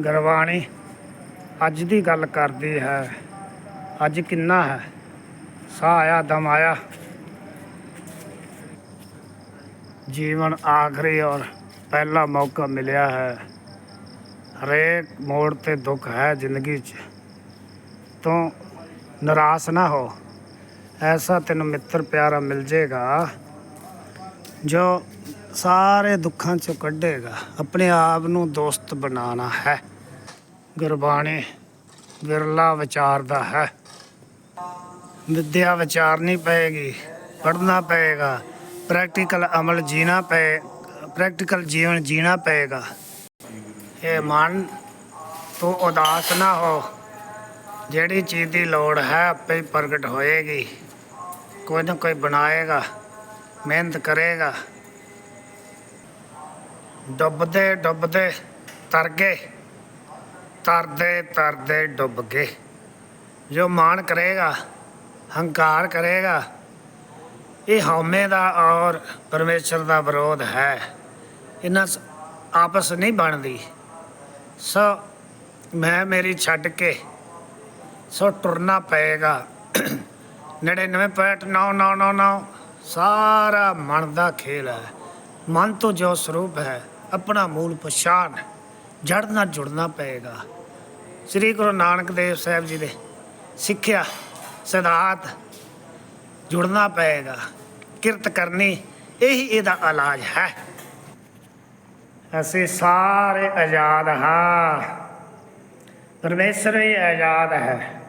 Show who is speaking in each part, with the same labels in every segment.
Speaker 1: ਗੁਰਬਾਣੀ ਅੱਜ ਦੀ ਗੱਲ ਕਰਦੀ ਹੈ। ਅੱਜ ਕਿੰਨਾ ਹੈ? ਸਾਹ ਆਇਆ ਦਮ ਆਇਆ ਜੀਵਨ ਆਖਰੀ ਔਰ ਪਹਿਲਾ ਮੌਕਾ ਮਿਲਿਆ ਹੈ। ਹਰੇਕ ਮੋੜ ਤੇ ਦੁੱਖ ਹੈ ਜ਼ਿੰਦਗੀ 'ਚ। ਤੋਂ ਨਿਰਾਸ਼ ਨਾ ਹੋ। ਐਸਾ ਤੈਨੂੰ ਮਿੱਤਰ ਪਿਆਰਾ ਮਿਲ ਜੇਗਾ, ਜੋ ਸਾਰੇ ਦੁੱਖਾਂ ਚੋਂ ਕੱਢੇਗਾ। ਆਪਣੇ ਆਪ ਨੂੰ ਦੋਸਤ ਬਣਾਉਣਾ ਹੈ। ਗੁਰਬਾਣੀ ਵਿਰਲਾ ਵਿਚਾਰਦਾ ਹੈ। ਵਿਦਿਆ ਵਿਚਾਰਨੀ ਪਏਗੀ, ਪੜ੍ਹਨਾ ਪਏਗਾ ਪ੍ਰੈਕਟੀਕਲ ਅਮਲ ਜੀਣਾ ਪਏ ਪ੍ਰੈਕਟੀਕਲ ਜੀਵਨ ਜੀਣਾ ਪਏਗਾ। ਇਹ ਮਨ ਤੂੰ ਉਦਾਸ ਨਾ ਹੋ। ਜਿਹੜੀ ਚੀਜ਼ ਦੀ ਲੋੜ ਹੈ, ਆਪੇ ਹੀ ਪ੍ਰਗਟ ਹੋਏਗੀ। ਕੋਈ ਨਾ ਕੋਈ ਬਣਾਏਗਾ, ਮਿਹਨਤ ਕਰੇਗਾ। ਡੁੱਬਦੇ ਡੁੱਬਦੇ, ਤਰ ਗਏ। ਤਰਦੇ ਤਰਦੇ ਡੁੱਬ ਗਏ। ਜੋ ਮਾਣ ਕਰੇਗਾ, ਹੰਕਾਰ ਕਰੇਗਾ, ਇਹ ਹਉਮੈ ਦਾ ਔਰ ਪਰਮੇਸ਼ਰ ਦਾ ਵਿਰੋਧ ਹੈ। ਇਹਨਾਂ 'ਚ ਆਪਸ ਨਹੀਂ ਬਣਦੀ। ਸੋ ਮੈਂ ਮੇਰੀ ਛੱਡ ਕੇ ਸੋ ਟੁਰਨਾ ਪਏਗਾ। 99.999 ਸਾਰਾ ਮਨ ਦਾ ਖੇਲ ਹੈ। ਮਨ ਤੋਂ ਜੋ ਸਰੂਪ ਹੈ ਆਪਣਾ ਮੂਲ ਪਛਾਣ, ਜੜ ਨਾਲ ਜੁੜਨਾ ਪਏਗਾ। ਸ੍ਰੀ ਗੁਰੂ ਨਾਨਕ ਦੇਵ ਸਾਹਿਬ ਜੀ ਦੇ ਸਿੱਖਿਆ, ਸਿਧਾਂਤ ਜੁੜਨਾ ਪਏਗਾ। ਕਿਰਤ ਕਰਨੀ, ਇਹੀ ਇਹਦਾ ਇਲਾਜ ਹੈ। ਅਸੀਂ ਸਾਰੇ ਆਜ਼ਾਦ ਹਾਂ। ਪਰਮੇਸ਼ਰ ਹੀ ਆਜ਼ਾਦ ਹੈ।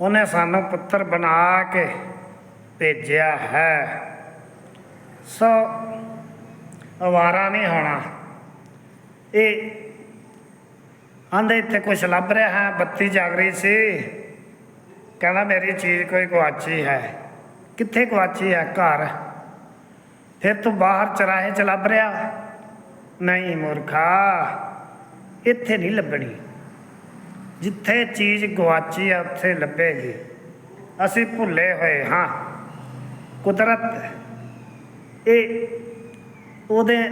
Speaker 1: ਉਹਨੇ ਸਾਨੂੰ ਪੁੱਤਰ ਬਣਾ ਕੇ ਭੇਜਿਆ ਹੈ। ਸੋ, ਅਵਾਰਾ ਨਹੀਂ ਹੋਣਾ। ਇਹ ਆਂਦੇ ਇੱਥੇ ਕੁਛ ਲੱਭ ਰਿਹਾ ਹੈ, ਬੱਤੀ ਜਾਗ ਰਹੀ ਸੀ। ਕਹਿੰਦਾ ਮੇਰੀ ਚੀਜ਼ ਕੋਈ ਗਵਾਚੀ ਹੈ। ਕਿੱਥੇ ਗਵਾਚੀ ਹੈ? ਘਰ। ਫਿਰ ਤੂੰ ਬਾਹਰ ਚਰਾਹੇ ਚ ਲੱਭ ਰਿਹਾ? ਨਹੀਂ ਮੂਰਖਾ, ਇੱਥੇ ਨਹੀਂ ਲੱਭਣੀ। ਜਿੱਥੇ ਚੀਜ਼ ਗਵਾਚੀ ਹੈ, ਉੱਥੇ ਲੱਭੇਗੀ। ਅਸੀਂ ਭੁੱਲੇ ਹੋਏ ਹਾਂ। ਕੁਦਰਤ, ਇਹ ਉਹਦੇ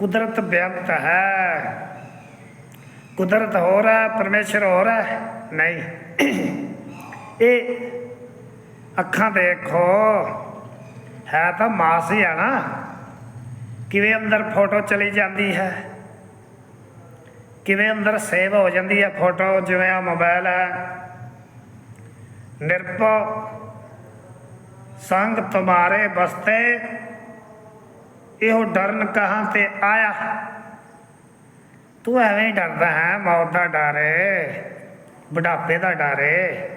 Speaker 1: ਕੁਦਰਤ ਬੇਅੰਤ ਹੈ। ਕੁਦਰਤ ਹੋ ਰਹਾ ਪਰਮੇਸ਼ਰ ਹੋ। ਰਹਾ ਨਹੀਂ। ਇਹ ਅੱਖਾਂ ਦੇਖੋ। ਹੈ ਤਾਂ ਮਾਸ ਹੀ ਆ ਨਾ। ਕਿਵੇਂ ਅੰਦਰ ਫੋਟੋ ਚਲੀ ਜਾਂਦੀ ਹੈ? ਕਿਵੇਂ ਅੰਦਰ ਸੇਵ ਹੋ ਜਾਂਦੀ ਹੈ ਫੋਟੋ? ਜਿਵੇਂ ਆ ਮੋਬਾਈਲ ਹੈ। ਨਿਰਭਉ ਸੰਗ ਤੁਮਾਰੇ ਬਸਤੇ ਇਹੋ ਡਰਨ ਕਹਾਂ ਤੇ ਆਇਆ? ਤੂੰ ਐਵੇਂ ਡਰਦਾ ਹੈ, ਮੌਤ ਦਾ ਡਰ ਏ, ਬੁਢਾਪੇ ਦਾ ਡਰ ਏ।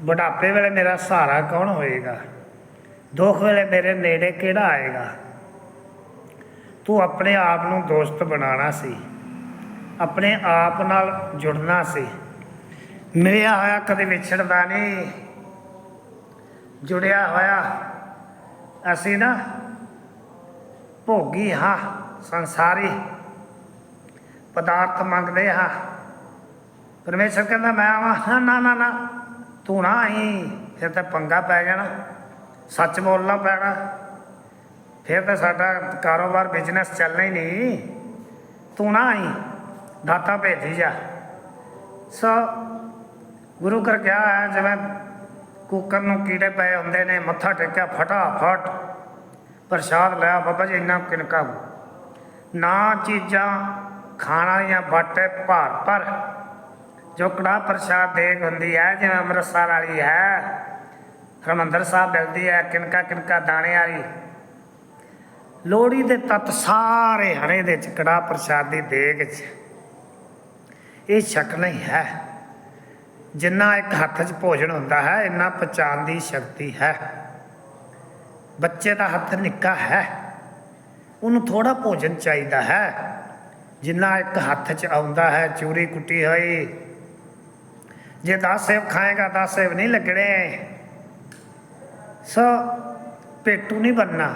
Speaker 1: ਬੁਢਾਪੇ ਵੇਲੇ ਮੇਰਾ ਸਹਾਰਾ ਕੌਣ ਹੋਏਗਾ? ਦੁੱਖ ਵੇਲੇ ਮੇਰੇ ਨੇੜੇ ਕਿਹੜਾ ਆਏਗਾ? ਤੂੰ ਆਪਣੇ ਆਪ ਨੂੰ ਦੋਸਤ ਬਣਾਉਣਾ ਸੀ। ਆਪਣੇ ਆਪ ਨਾਲ ਜੁੜਨਾ ਸੀ। ਮਿਲਿਆ ਹੋਇਆ ਕਦੇ ਵਿਛੜਦਾ ਨਹੀਂ। ਜੁੜਿਆ ਹੋਇਆ। ਅਸੀਂ ਨਾ ਭੋਗੀ ਹਾਂ, ਸੰਸਾਰੀ ਪਦਾਰਥ ਮੰਗਦੇ ਹਾਂ। ਪਰਮੇਸ਼ਰ ਕਹਿੰਦਾ, ਮੈਂ ਆਵਾਂ। ਨਾ ਨਾ ਨਾ ਤੂੰ ਨਾ ਆਈ, ਫਿਰ ਤਾਂ ਪੰਗਾ ਪੈ ਜਾਣਾ, ਸੱਚ ਬੋਲਣਾ ਪੈਣਾ। ਫਿਰ ਤਾਂ ਸਾਡਾ ਕਾਰੋਬਾਰ ਬਿਜ਼ਨਸ ਚੱਲਣਾ ਹੀ ਨਹੀਂ। ਤੂੰ ਨਾ ਆਈ, ਦਾਤਾ ਭੇਜੀ ਜਾ। ਸੋ, ਗੁਰੂ ਕਰ ਕਿਹਾ ਹੈ, ਜਿਵੇਂ ਕੁੱਕਰ ਨੂੰ ਕੀੜੇ ਪਏ ਹੁੰਦੇ ਨੇ, ਮੱਥਾ ਟੇਕਿਆ, ਫਟਾਫਟ ਪ੍ਰਸ਼ਾਦ ਲਿਆ ਬਾਬਾ ਜੀ, ਇੰਨਾ ਕਿਨਕਾ ਨਾ ਚੀਜ਼ਾਂ ਖਾਣ ਵਾਲੀਆਂ ਬਾਟੇ ਭਾਰ, ਪਰ ਜੋ ਕੜਾ ਪ੍ਰਸ਼ਾਦ ਦੇਗ ਹੁੰਦੀ ਹੈ, ਜਿਵੇਂ ਅੰਮ੍ਰਿਤਸਰ ਵਾਲੀ ਹੈ, ਹਰਿਮੰਦਰ ਸਾਹਿਬ ਮਿਲਦੀ ਹੈ, ਕਿਨਕਾ ਕਿਨਕਾ ਦਾਣੇ ਵਾਲੀ। ਲੋਹੜੀ ਦੇ ਤੱਤ ਸਾਰੇ ਹਰੇ ਦੇ ਚ ਕੜਾ ਪ੍ਰਸ਼ਾਦ ਦੀ ਦੇਗ ਚ। ਇਹ ਸ਼ੱਕ ਨਹੀਂ ਹੈ। ਜਿੰਨਾ ਇੱਕ ਹੱਥ 'ਚ ਭੋਜਨ ਹੁੰਦਾ ਹੈ, ਇੰਨਾ ਪਛਾਣ ਦੀ ਸ਼ਕਤੀ ਹੈ। ਬੱਚੇ ਦਾ ਹੱਥ ਨਿੱਕਾ ਹੈ। ਉਹਨੂੰ ਥੋੜਾ ਭੋਜਨ ਚਾਹੀਦਾ ਹੈ। ਜਿੰਨਾ ਇੱਕ ਹੱਥ 'ਚ ਆਉਂਦਾ ਹੈ, ਚੂਰੀ ਕੁੱਟੀ ਹੋਈ। ਜੇ 10 ਸੇਬ ਖਾਏਗਾ 10 ਸੇਬ ਨਹੀਂ ਲੱਗਣੇ। ਸੋ ਪੇਟੂ ਨਹੀਂ ਬੰਨਾ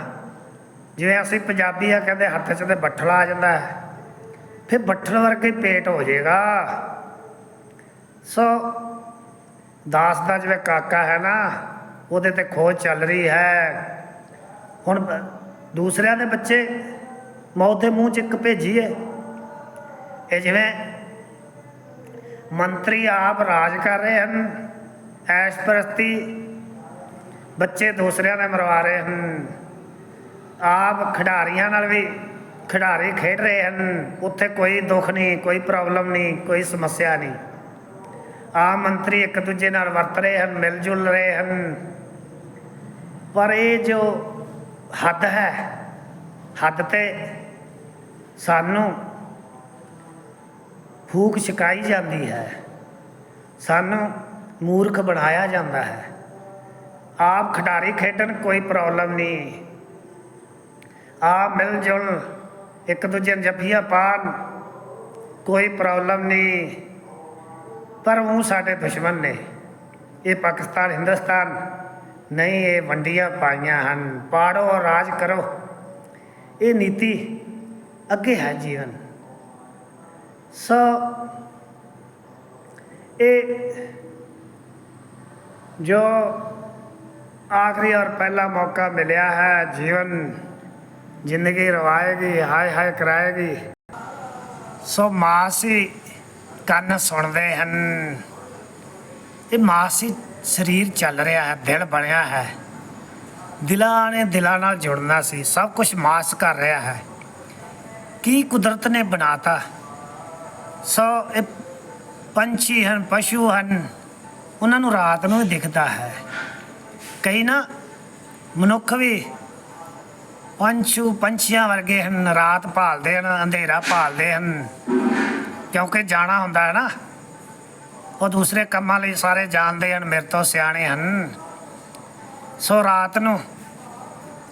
Speaker 1: ਜਿਵੇਂ ਅਸੀਂ ਪੰਜਾਬੀ ਆ ਕਹਿੰਦੇ ਹੱਥ 'ਚ ਤੇ ਬੱਠਲਾ ਆ ਜਾਂਦਾ ਹੈ, ਫਿਰ ਬੱਠਲ ਵਰਗਾ ਹੀ ਪੇਟ ਹੋ ਜਾਏਗਾ। ਸੋ ਦਾਸ ਦਾ ਜਿਵੇਂ ਕਾਕਾ ਹੈ ਨਾ, ਉਹਦੇ ਤੇ ਖੋਜ ਚੱਲ ਰਹੀ ਹੈ। ਹੁਣ ਦੂਸਰਿਆਂ ਦੇ ਬੱਚੇ ਮੌਤ ਦੇ ਮੂੰਹ 'ਚ ਇੱਕ ਭੇਜੀਏ ਇਹ ਜਿਵੇਂ ਮੰਤਰੀ ਆਪ ਰਾਜ ਕਰ ਰਹੇ ਹਨ, ਐਸ਼ ਪ੍ਰਸਤੀ ਬੱਚੇ ਦੂਸਰਿਆਂ ਦੇ ਮਰਵਾ ਰਹੇ ਹਨ, ਆਪ ਖਿਡਾਰੀਆਂ ਨਾਲ ਵੀ ਖਿਡਾਰੀ ਖੇਡ ਰਹੇ ਹਨ, ਉੱਥੇ ਕੋਈ ਦੁੱਖ ਨਹੀਂ, ਕੋਈ ਪ੍ਰੋਬਲਮ ਨਹੀਂ, ਕੋਈ ਸਮੱਸਿਆ ਨਹੀਂ। ਆਮ ਮੰਤਰੀ ਇੱਕ ਦੂਜੇ ਨਾਲ ਵਰਤ ਰਹੇ ਹਨ, ਮਿਲ ਜੁਲ ਰਹੇ ਹਨ। ਪਰ ਇਹ ਜੋ ਹੱਦ ਹੈ। ਹੱਦ ਤੇ ਸਾਨੂੰ ਫੂਕ ਛਕਾਈ ਜਾਂਦੀ ਹੈ। ਸਾਨੂੰ ਮੂਰਖ ਬਣਾਇਆ ਜਾਂਦਾ ਹੈ। ਆਪ ਖਿਡਾਰੀ ਖੇਡਣ ਕੋਈ ਪ੍ਰੋਬਲਮ ਨਹੀਂ। ਆ ਮਿਲ ਜੁਲ ਇੱਕ ਦੂਜੇ ਨੂੰ ਜੱਫੀਆਂ ਪਾਣ ਕੋਈ ਪ੍ਰੋਬਲਮ ਨਹੀਂ। ਪਰ ਉਹ ਸਾਡੇ ਦੁਸ਼ਮਣ ਨੇ। ਇਹ ਪਾਕਿਸਤਾਨ, ਹਿੰਦੁਸਤਾਨ ਨਹੀਂ, ਇਹ ਵੰਡੀਆਂ ਪਾਈਆਂ ਹਨ। ਪਾੜੋ, ਰਾਜ ਕਰੋ। ਇਹ ਨੀਤੀ ਅੱਗੇ ਹੈ ਜੀਵਨ। ਸੋ, ਇਹ ਜੋ ਆਖਰੀ ਔਰ ਪਹਿਲਾ ਮੌਕਾ ਮਿਲਿਆ ਹੈ, ਜੀਵਨ ਜ਼ਿੰਦਗੀ ਰਵਾਏਗੀ, ਹਾਏ ਹਾਏ ਕਰਾਏਗੀ। ਸੋ ਮਾਸੀ ਕੰਨ ਸੁਣਦੇ ਹਨ। ਇਹ ਮਾਸੀ ਸਰੀਰ ਚੱਲ ਰਿਹਾ ਹੈ, ਦਿਲ ਬਣਿਆ ਹੈ। ਦਿਲਾਂ ਨੇ ਦਿਲਾਂ ਨਾਲ ਜੁੜਨਾ ਸੀ, ਸਭ ਕੁਝ ਮਾਸ ਕਰ ਰਿਹਾ ਹੈ। ਕੀ ਕੁਦਰਤ ਨੇ ਬਣਾਤਾ? ਸੋ ਇਹ ਪੰਛੀ ਹਨ, ਪਸ਼ੂ ਹਨ, ਉਹਨਾਂ ਨੂੰ ਰਾਤ ਨੂੰ ਹੀ ਦਿਖਦਾ ਹੈ। ਕਈ ਨਾ, ਮਨੁੱਖ ਵੀ ਪੰਛੂ ਪੰਛੀਆਂ ਵਰਗੇ ਹਨ, ਰਾਤ ਭਾਲਦੇ ਹਨ, ਅੰਧੇਰਾ ਭਾਲਦੇ ਹਨ। ਕਿਉਂਕਿ ਜਾਣਾ ਹੁੰਦਾ ਹੈ ਨਾ। ਉਹ ਦੂਸਰੇ ਕੰਮਾਂ ਲਈ ਸਾਰੇ ਜਾਣਦੇ ਹਨ, ਮੇਰੇ ਤੋਂ ਸਿਆਣੇ ਹਨ। ਸੋ ਰਾਤ ਨੂੰ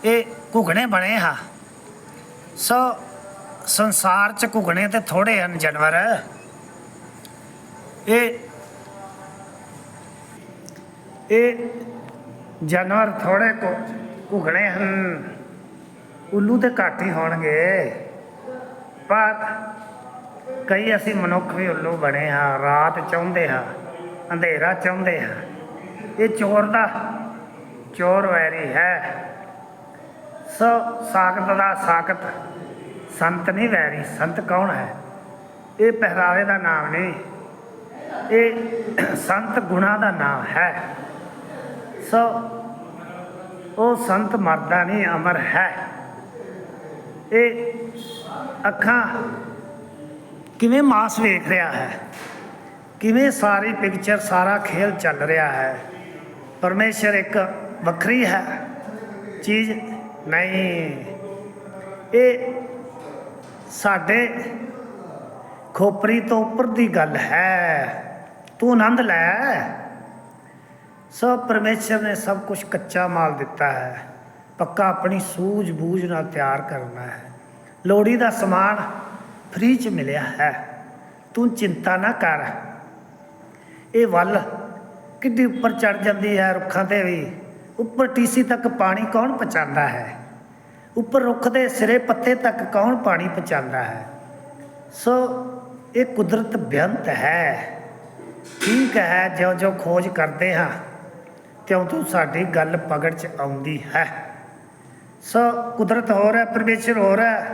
Speaker 1: ਇਹ ਘੁਗਣੇ ਬਣੇ ਹਾਂ। ਸੋ ਸੰਸਾਰ ਚ ਘੁਗਣੇ ਤੇ ਥੋੜੇ ਹਨ ਜਾਨਵਰ। ਇਹ ਇਹ ਜਾਨਵਰ ਥੋੜੇ ਕੋ ਘੁਗਣੇ ਹਨ। ਉੱਲੂ ਤੇ ਘੱਟ ਹੀ ਹੋਣਗੇ। ਪਰ ਕਈ ਅਸੀਂ ਮਨੁੱਖ ਵੀ ਉੱਲੂ ਬਣੇ ਹਾਂ, ਰਾਤ ਚਾਹੁੰਦੇ ਹਾਂ, ਅੰਧੇਰਾ ਚਾਹੁੰਦੇ ਹਾਂ। ਇਹ ਚੋਰ ਦਾ ਚੋਰ ਵੈਰੀ ਹੈ। ਸੋ ਸਾਖਤ ਦਾ ਸਾਖਤ, ਸੰਤ ਨਹੀਂ ਵੈਰੀ, ਸੰਤ ਕੌਣ ਹੈ? ਇਹ ਪਹਿਰਾਵੇ ਦਾ ਨਾਮ ਨਹੀਂ। ਇਹ ਸੰਤ ਗੁਣਾ ਦਾ ਨਾਮ ਹੈ। ਸੋ, ਉਹ ਸੰਤ ਮਰਦਾ ਨਹੀਂ, ਅਮਰ ਹੈ। ਇਹ ਅੱਖਾਂ ਕਿਵੇਂ ਮਾਸ ਵੇਖ ਰਿਹਾ ਹੈ? ਕਿਵੇਂ ਸਾਰੀ ਪਿਕਚਰ ਸਾਰਾ ਖੇਲ ਚੱਲ ਰਿਹਾ ਹੈ? ਪਰਮੇਸ਼ਰ ਇੱਕ ਵੱਖਰੀ ਹੈ। ਚੀਜ਼ ਨਹੀਂ। ਇਹ ਸਾਡੇ ਖੋਪਰੀ ਤੋਂ ਉੱਪਰ ਦੀ ਗੱਲ ਹੈ। ਤੂੰ ਆਨੰਦ ਲੈ। ਸਭ ਪਰਮੇਸ਼ਰ ਨੇ ਸਭ ਕੁਝ ਕੱਚਾ ਮਾਲ ਦਿੱਤਾ ਹੈ। ਪੱਕਾ ਆਪਣੀ ਸੂਝ ਬੂਝ ਨਾਲ ਤਿਆਰ ਕਰਨਾ ਹੈ। ਲੋੜੀ ਦਾ ਸਮਾਨ ਫ੍ਰੀ ਚ ਮਿਲਿਆ ਹੈ। ਤੂੰ ਚਿੰਤਾ ਨਾ ਕਰ। ਇਹ ਵੱਲ ਕਿੱਡੀ ਉੱਪਰ ਚੜ ਜਾਂਦੀ ਹੈ ਰੁੱਖਾਂ ਤੇ ਵੀ। ਉੱਪਰ ਟੀਸੀ ਤੱਕ ਪਾਣੀ ਕੌਣ ਪਹੁੰਚਾਉਂਦਾ ਹੈ? ਉੱਪਰ ਰੁੱਖ ਦੇ ਸਿਰੇ ਪੱਤੇ ਤੱਕ ਕੌਣ ਪਾਣੀ ਪਹੁੰਚਾਉਂਦਾ ਹੈ? ਸੋ ਇਹ ਕੁਦਰਤ ਬੇਅੰਤ ਹੈ। ਠੀਕ ਹੈ ਜਿਉਂ ਜਿਉਂ ਖੋਜ ਕਰਦੇ ਹਾਂ ਤਿਉਂ ਤਿਉਂ ਸਾਡੀ ਗੱਲ ਪਕੜ ਚ ਆਉਂਦੀ ਹੈ। ਸੋ ਕੁਦਰਤ ਹੋਰ ਹੈ, ਪਰਮੇਸ਼ਰ ਹੋਰ ਹੈ।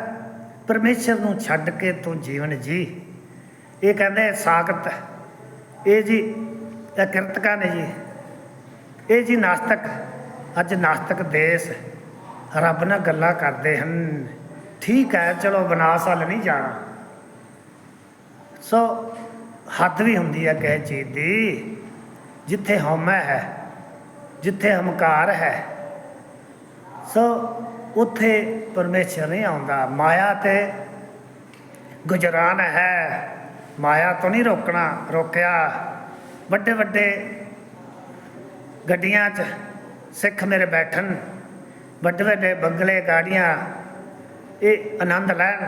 Speaker 1: ਪਰਮੇਸ਼ਰ ਨੂੰ ਛੱਡ ਕੇ ਤੂੰ ਜੀਵਨ ਜੀ। ਇਹ ਕਹਿੰਦੇ ਸਾਖਤ। ਇਹ ਜੀ, ਇਹ ਕਿਰਤਕਾਂ ਨੇ ਜੀ। ਇਹ ਜੀ ਨਾਸਤਕ। ਅੱਜ ਨਾਸਤਕ ਦੇਸ਼ ਰੱਬ ਨਾਲ ਗੱਲਾਂ ਕਰਦੇ ਹਨ। ਠੀਕ ਹੈ, ਚਲੋ ਵਿਨਾਸ਼ ਵੱਲ ਨਹੀਂ ਜਾਣਾ। ਸੋ ਹੱਦ ਵੀ ਹੁੰਦੀ ਹੈ ਕਿਸੇ ਚੀਜ਼ ਦੀ। ਜਿੱਥੇ ਹਉਮੈ ਹੈ, ਜਿੱਥੇ ਹੰਕਾਰ ਹੈ। ਸੋ ਉੱਥੇ ਪਰਮੇਸ਼ਰ ਨਹੀਂ ਆਉਂਦਾ। ਮਾਇਆ ਤੇ ਗੁਜਰਾਨ ਹੈ। ਮਾਇਆ ਤੋਂ ਨਹੀਂ ਰੋਕਣਾ, ਰੋਕਿਆ। ਵੱਡੇ ਵੱਡੇ ਗੱਡੀਆਂ 'ਚ ਸਿੱਖ ਮੇਰੇ ਬੈਠਣ, ਵੱਡੇ ਵੱਡੇ ਬੰਗਲੇ ਗਾੜੀਆਂ, ਇਹ ਆਨੰਦ ਲੈਣ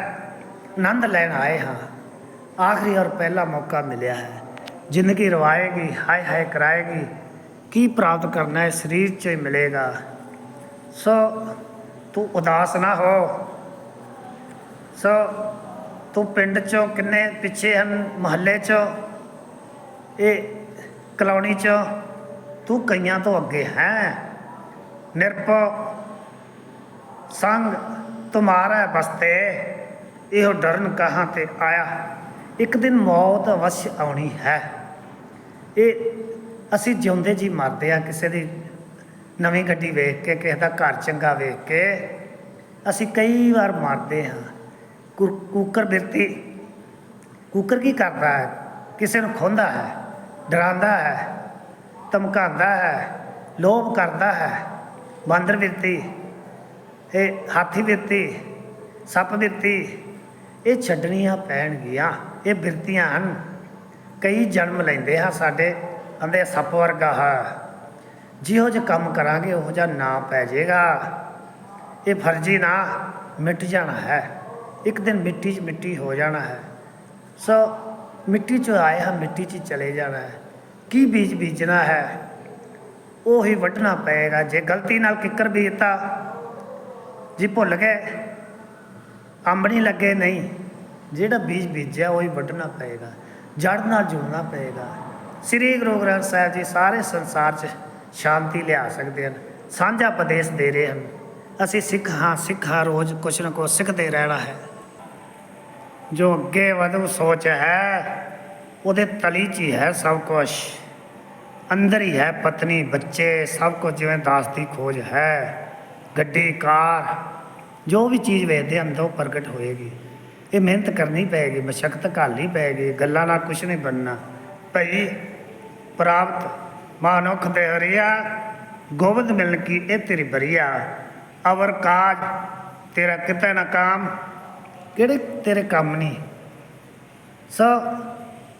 Speaker 1: ਆਨੰਦ ਲੈਣ ਆਏ ਹਾਂ। ਆਖਰੀ ਔਰ ਪਹਿਲਾ ਮੌਕਾ ਮਿਲਿਆ ਹੈ। ਜ਼ਿੰਦਗੀ ਰਵਾਏਗੀ, ਹਾਏ ਹਾਏ ਕਰਾਏਗੀ। ਕੀ ਪ੍ਰਾਪਤ ਕਰਨਾ ਹੈ, ਸਰੀਰ 'ਚ ਹੀ ਮਿਲੇਗਾ। ਸੋ ਤੂੰ ਉਦਾਸ ਨਾ ਹੋ। ਸੋ ਤੂੰ ਪਿੰਡ 'ਚੋਂ ਕਿੰਨੇ ਪਿੱਛੇ ਹਨ, ਮਹੱਲੇ 'ਚੋਂ? ਇਹ ਕਲੋਨੀ 'ਚੋਂ ਤੂੰ ਕਈਆਂ ਤੋਂ ਅੱਗੇ ਹੈ? ਨਿਰਭਉ ਸੰਗ ਤੁਮਾਰਾ ਬਸਤੇ। ਇਹੋ ਡਰਨ ਕਹਾਂ ਤੇ ਆਇਆ? ਇੱਕ ਦਿਨ ਮੌਤ ਅਵਸ਼ ਆਉਣੀ ਹੈ। ਇਹ ਅਸੀਂ ਜਿਉਂਦੇ ਜੀ ਮਰਦੇ ਆ ਕਿਸੇ ਦੀ ਨਵੀਂ ਗੱਡੀ ਵੇਖ ਕੇ, ਕਿਸੇ ਦਾ ਘਰ ਚੰਗਾ ਵੇਖ ਕੇ, ਅਸੀਂ ਕਈ ਵਾਰ ਮਾਰਦੇ ਹਾਂ। ਕੁੱਕਰ ਬਿਰਤੀ, ਕੁੱਕਰ ਕੀ ਕਰਦਾ ਹੈ? ਕਿਸੇ ਨੂੰ ਖੋਂਦਾ ਹੈ, ਡਰਾਉਂਦਾ ਹੈ, ਧਮਕਾਉਂਦਾ ਹੈ, ਲੋਭ ਕਰਦਾ ਹੈ। ਬਾਂਦਰ ਬਿਰਤੀ, ਇਹ ਹਾਥੀ ਬਿਰਤੀ, ਸੱਪ ਬਿਰਤੀ, ਇਹ ਛੱਡਣੀਆਂ ਪੈਣਗੀਆਂ, ਇਹ ਬਿਰਤੀਆਂ ਹਨ। ਕਈ ਜਨਮ ਲੈਂਦੇ ਆ ਸਾਡੇ ਅੰਦੇ ਸੱਪ ਵਰਗਾ ਹੈ। ਜਿਹੋ ਜਿਹਾ ਕੰਮ ਕਰਾਂਗੇ, ਉਹ ਜਿਹਾ ਨਾ ਪੈ ਜਾਏਗਾ। ਇਹ ਫਰਜ਼ੀ ਨਾ ਮਿਟ ਜਾਣਾ ਹੈ। ਇੱਕ ਦਿਨ ਮਿੱਟੀ 'ਚ ਮਿੱਟੀ ਹੋ ਜਾਣਾ ਹੈ। ਸੋ ਮਿੱਟੀ 'ਚ ਆਏ ਹਾਂ, ਮਿੱਟੀ 'ਚ ਚਲੇ ਜਾਣਾ ਹੈ। ਕੀ ਬੀਜ ਬੀਜਣਾ ਹੈ? ਉਹ ਹੀ ਵੱਢਣਾ ਪਏਗਾ। ਜੇ ਗਲਤੀ ਨਾਲ ਕਿੱਕਰ ਬੀਜਤਾ, ਜੀ ਭੁੱਲ ਗਏ, ਅੰਬ ਨਹੀਂ ਲੱਗੇ, ਨਹੀਂ। ਜਿਹੜਾ ਬੀਜ ਬੀਜਿਆ, ਉਹ ਹੀ ਵੱਢਣਾ ਪਏਗਾ। ਜੜ ਨਾਲ ਜੁੜਨਾ ਪਏਗਾ। ਸ੍ਰੀ ਗੁਰੂ ਗ੍ਰੰਥ ਸਾਹਿਬ ਜੀ, ਸਾਰੇ ਸੰਸਾਰ 'ਚ ਸ਼ਾਂਤੀ ਲਿਆ ਸਕਦੇ ਹਨ। ਸਾਂਝਾ ਉਪਦੇਸ਼ ਦੇ ਰਹੇ ਹਨ। ਅਸੀਂ ਸਿੱਖ ਹਾਂ ਸਿੱਖ ਹਾਂ ਰੋਜ਼ ਕੁਛ ਨਾ ਕੁਛ ਸਿੱਖਦੇ ਰਹਿਣਾ ਹੈ। ਜੋ ਅੱਗੇ ਵਧੂ ਸੋਚ ਹੈ, ਉਹਦੇ ਤਲੀ 'ਚ ਹੀ ਹੈ ਸਭ ਕੁਝ ਅੰਦਰ ਹੀ ਹੈ ਪਤਨੀ, ਬੱਚੇ, ਸਭ ਕੁਝ ਜਿਵੇਂ ਦਾਸ ਦੀ ਖੋਜ ਹੈ। ਗੱਡੀ, ਕਾਰ, ਜੋ ਵੀ ਚੀਜ਼ ਵੇਖਦੇ ਅੰਦਰੋਂ ਪ੍ਰਗਟ ਹੋਏਗੀ। ਇਹ ਮਿਹਨਤ ਕਰਨੀ ਪਏਗੀ, ਮਸ਼ਕਤ ਘਾਲਣੀ ਪਏਗੀ, ਗੱਲਾਂ ਨਾਲ ਕੁਝ ਨਹੀਂ ਬਣਨਾ। ਭਈ ਪ੍ਰਾਪਤ ਮਾਨੁਖ ਦੇ ਹਰੀਆ ਗੋਬਿੰਦ ਮਿਲਨ ਕੀ ਇਹ ਤੇਰੀ ਬਰੀਆ? ਅਵਰ ਕਾਜ, ਤੇਰਾ ਕਿਤੇ ਨਾ ਕਾਮ, ਕਿਹੜੇ ਤੇਰੇ ਕੰਮ ਨਹੀਂ ਸੋ,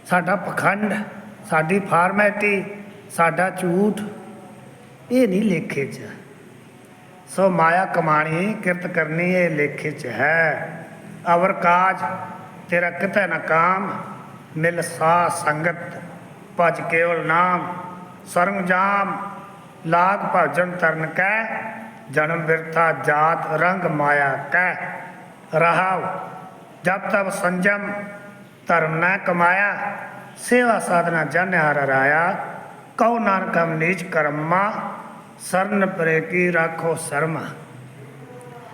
Speaker 1: ਸਾਡਾ ਪਖੰਡ, ਸਾਡੀ ਫਾਰਮੈਟੀ ਸਾਡਾ ਝੂਠ, ਇਹ ਨਹੀਂ ਲੇਖੇ 'ਚ। ਸੋ ਮਾਇਆ ਕਮਾਣੀ ਕਿਰਤ ਕਰਨੀ ਇਹ ਲੇਖੇ 'ਚ ਹੈ। ਅਵਰ ਕਾਜ, ਤੇਰਾ ਕਿਤੇ ਨਾ ਕਾਮ, ਮਿਲ ਸਾ ਸੰਗਤ, ਭਜ ਕੇਵਲ ਨਾਮ ਸਰੰਜਾਮ ਲਾਗ ਭਜਨ ਤਰਨ ਕੈ, ਜਨਮ ਬਿਰਥਾ ਜਾਤ ਰੰਗ ਮਾਇਆ ਕੈ। ਰਹਾਉ, ਜਬ ਤਬ ਸੰਜਮ ਧਰਮ ਨਾ ਕਮਾਇਆ, ਸੇਵਾ ਸਾਧਨਾ ਜਨ ਹਰ ਰਾਇਆ। ਕਉ ਨਾਨਕਮ ਨੀਚ ਕਰਮਾ ਸਰਨ ਪਰੇ ਕੀ ਰੱਖੋ ਸਰਮਾ।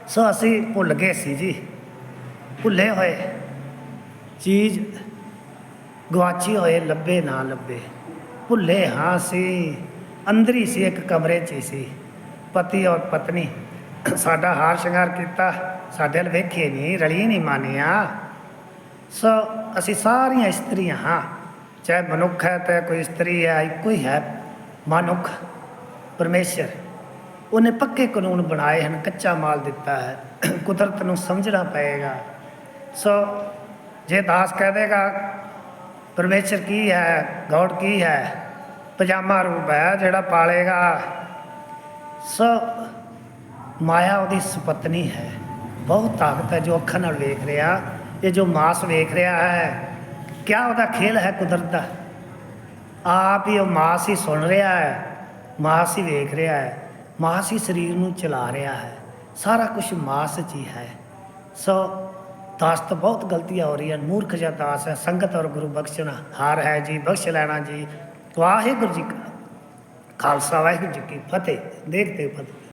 Speaker 1: ਸੋ ਅਸੀਂ ਭੁੱਲ ਗਏ ਸੀ ਜੀ, ਭੁੱਲੇ ਹੋਏ। ਚੀਜ਼ ਗਵਾਚੀ ਹੋਏ, ਲੱਭੇ ਨਾ ਲੱਭੇ। ਭੁੱਲੇ ਹਾਂ ਸੀ, ਅੰਦਰ ਹੀ ਸੀ ਇੱਕ ਕਮਰੇ 'ਚ ਹੀ ਸੀ। ਪਤੀ ਔਰ ਪਤਨੀ, ਸਾਡਾ ਹਾਰ ਸ਼ਿੰਗਾਰ ਕੀਤਾ, ਸਾਡੇ ਵੱਲ ਵੇਖੇ ਨਹੀਂ ਰਲੀ ਨਹੀਂ ਮਾਨਿਆ। ਸੋ ਅਸੀਂ ਸਾਰੀਆਂ ਇਸਤਰੀਆਂ ਹਾਂ, ਚਾਹੇ ਮਨੁੱਖ ਹੈ ਤੇ ਕੋਈ ਇਸਤਰੀ ਹੈ, ਇੱਕੋ ਹੀ ਹੈ ਮਨੁੱਖ, ਪਰਮੇਸ਼ਰ। ਉਹਨੇ ਪੱਕੇ ਕਾਨੂੰਨ ਬਣਾਏ ਹਨ, ਕੱਚਾ ਮਾਲ ਦਿੱਤਾ ਹੈ, ਕੁਦਰਤ ਨੂੰ ਸਮਝਣਾ ਪਏਗਾ। ਸੋ ਜੇ ਦਾਸ ਕਹਿ ਦੇਗਾ ਪਰਮੇਸ਼ਰ ਕੀ ਹੈ? ਗੌਡ ਕੀ ਹੈ? ਪਜਾਮਾ ਰੂਪ ਹੈ ਜਿਹੜਾ ਪਾਲੇਗਾ। ਸੋ ਮਾਇਆ ਉਹਦੀ ਸੁਪਤਨੀ ਹੈ। ਬਹੁਤ ਤਾਕਤ ਹੈ ਜੋ ਅੱਖਾਂ ਨਾਲ ਵੇਖ ਰਿਹਾ। ਇਹ ਜੋ ਮਾਸ ਵੇਖ ਰਿਹਾ ਹੈ, ਕਿਆ ਉਹਦਾ ਖੇਲ ਹੈ ਕੁਦਰਤ ਦਾ? ਆਪ ਹੀ ਉਹ ਮਾਸ ਹੀ ਸੁਣ ਰਿਹਾ ਹੈ, ਮਾਸ ਹੀ ਵੇਖ ਰਿਹਾ ਹੈ, ਮਾਸ ਹੀ ਸਰੀਰ ਨੂੰ ਚਲਾ ਰਿਹਾ ਹੈ। ਸਾਰਾ ਕੁਝ ਮਾਸ 'ਚ ਹੀ ਹੈ। ਸੋ ਦਾਸ ਤੋਂ ਬਹੁਤ ਗਲਤੀਆਂ ਹੋ ਰਹੀਆਂ, ਮੂਰਖ ਜਾਂ ਦਾਸ ਹੈ, ਸੰਗਤ ਔਰ ਗੁਰੂ ਬਖਸ਼ਣਾ, ਹਾਰ ਹੈ ਜੀ, ਬਖਸ਼ ਲੈਣਾ ਜੀ। ਵਾਹਿਗੁਰੂ ਜੀ ਕਾ ਖਾਲਸਾ, ਵਾਹਿਗੁਰੂ ਜੀ ਕੀ ਫਤਿਹ, ਦੇਖਦੇ ਫਤਿਹ।